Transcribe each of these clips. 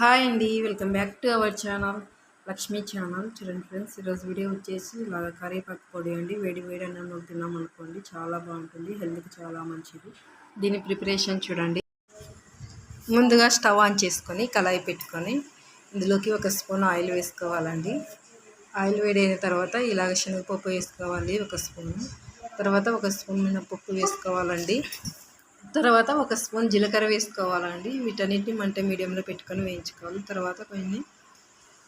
Hi అండి welcome back to our channel Lakshmi channel. చూడండి friends ఈరోజు వీడియో వచ్చేసి ఇలాగ కరేపాకు పొడి అండి. వేడి వేడి అన్నం తిన్నాం అనుకోండి చాలా బాగుంటుంది హెల్త్కి చాలా మంచిది. దీని ప్రిపరేషన్ చూడండి. ముందుగా స్టవ్ ఆన్ చేసుకొని కళాయి పెట్టుకొని ఇందులోకి ఒక స్పూన్ ఆయిల్ వేసుకోవాలండి. ఆయిల్ వేడైన తర్వాత ఇలాగ శనగపప్పు వేసుకోవాలి ఒక స్పూన్. తర్వాత ఒక స్పూన్ మినపప్పు వేసుకోవాలండి. తర్వాత ఒక స్పూన్ జీలకర్ర వేసుకోవాలండి. వీటన్నిటిని మంట మీడియంలో పెట్టుకొని వేయించుకోవాలి. తర్వాత కొన్ని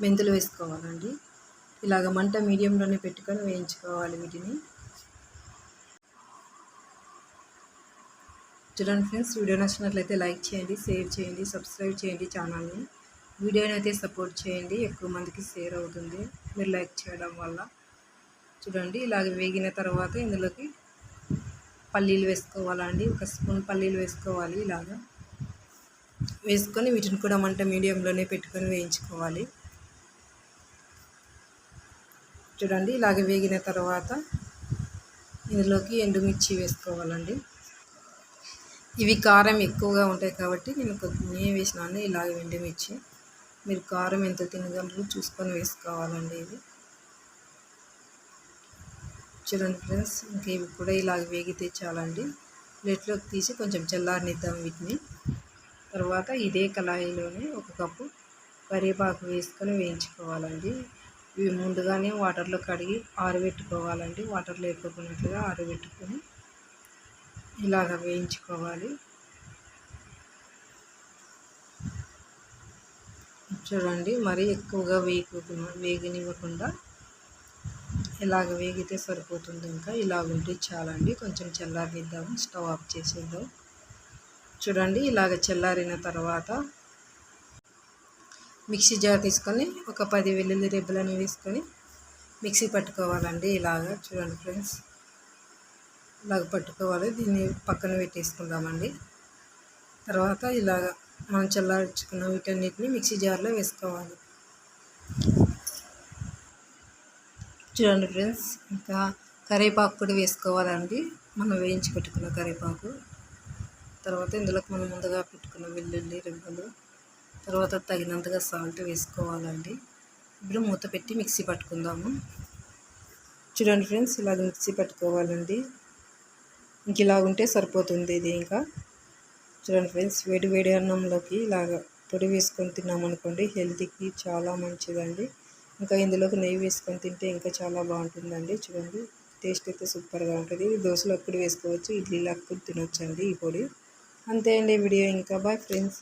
మెంతులు వేసుకోవాలండి. ఇలాగ మంట మీడియంలోనే పెట్టుకొని వేయించుకోవాలి వీటిని. చూడండి ఫ్రెండ్స్ వీడియో నచ్చినట్లయితే లైక్ చేయండి షేర్ చేయండి సబ్స్క్రైబ్ చేయండి ఛానల్ని. వీడియోని అయితే సపోర్ట్ చేయండి ఎక్కువ మందికి షేర్ అవుతుంది. మీరు లైక్ చేయడం వల్ల. చూడండి ఇలాగ వేగిన తర్వాత ఇందులోకి పల్లీలు వేసుకోవాలండి. ఒక స్పూన్ పల్లీలు వేసుకోవాలి ఇలాగా. వేసుకొని వీటిని కూడా మంట మీడియంలోనే పెట్టుకొని వేయించుకోవాలి. చూడండి ఇలాగ వేగిన తర్వాత ఇందులోకి ఎండుమిర్చి వేసుకోవాలండి. ఇవి కారం ఎక్కువగా ఉంటాయి కాబట్టి నేను కొద్దిగా వేసినాను. ఇలాగ ఎండుమిర్చి. మీరు కారం ఎంత తినగలరు చూసుకొని వేసుకోవాలండి ఇది. చూడండి ఫ్రెండ్స్ ఇంకా ఇవి కూడా ఇలాగ వేగితే చాలండి ప్లేట్లోకి తీసి కొంచెం చల్లారనిద్దాం వీటిని. తర్వాత ఇదే కళాయిలోనే ఒక కప్పు కరివేపాకు వేసుకొని వేయించుకోవాలండి. ఇవి ముందుగానే వాటర్లో కడిగి ఆరబెట్టుకోవాలండి. వాటర్ లేకపోయినట్లుగా ఆరబెట్టుకొని ఇలాగ వేయించుకోవాలి. చూడండి మరీ ఎక్కువగా వేయకుండా వేగనివ్వకుండా. ఇలాగ వేగితే సరిపోతుంది ఇంకా. ఇలాగ ఉంటే చాలండి. కొంచెం చల్లారనిద్దాము. స్టవ్ ఆఫ్ చేసేద్దాం. చూడండి ఇలాగ చల్లారిన తర్వాత మిక్సీ జార్ తీసుకొని ఒక పది వెల్లుల్లి రెబ్బలని వేసుకొని మిక్సీ పట్టుకోవాలండి ఇలాగ. చూడండి ఫ్రెండ్స్ ఇలాగ పట్టుకోవాలి. దీన్ని పక్కన పెట్టేసుకుందామండి. తర్వాత ఇలాగ మనం చల్లార్చుకున్న వీటన్నిటిని మిక్సీ జార్లో వేసుకోవాలి. చూడండి ఫ్రెండ్స్ ఇంకా కరివేపాకు కూడా వేసుకోవాలండి. మనం వేయించి పెట్టుకున్న కరివేపాకు. తర్వాత ఇందులోకి మనం ముందుగా పెట్టుకున్న వెల్లుల్లి రెబ్బలు తర్వాత తగినంతగా సాల్ట్ వేసుకోవాలండి. ఇప్పుడు మూత పెట్టి మిక్సీ పట్టుకుందాము. చూడండి ఫ్రెండ్స్ ఇలాగ మిక్సీ పట్టుకోవాలండి. ఇంక ఇలాగుంటే సరిపోతుంది ఇది ఇంకా. చూడండి ఫ్రెండ్స్ వేడి వేడి అన్నంలోకి ఇలాగ పొడి వేసుకొని తిన్నామనుకోండి హెల్త్కి చాలా మంచిదండి. ఇంకా ఇందులోకి నెయ్యి వేసుకొని తింటే ఇంకా చాలా బాగుంటుందండి. చూడండి టేస్ట్ అయితే సూపర్గా ఉంటుంది. దోశలో అప్పుడు వేసుకోవచ్చు ఇడ్లీలో అప్పుడు తినొచ్చండి ఈ పొడి. అంతే అండి వీడియో ఇంకా. Bye friends.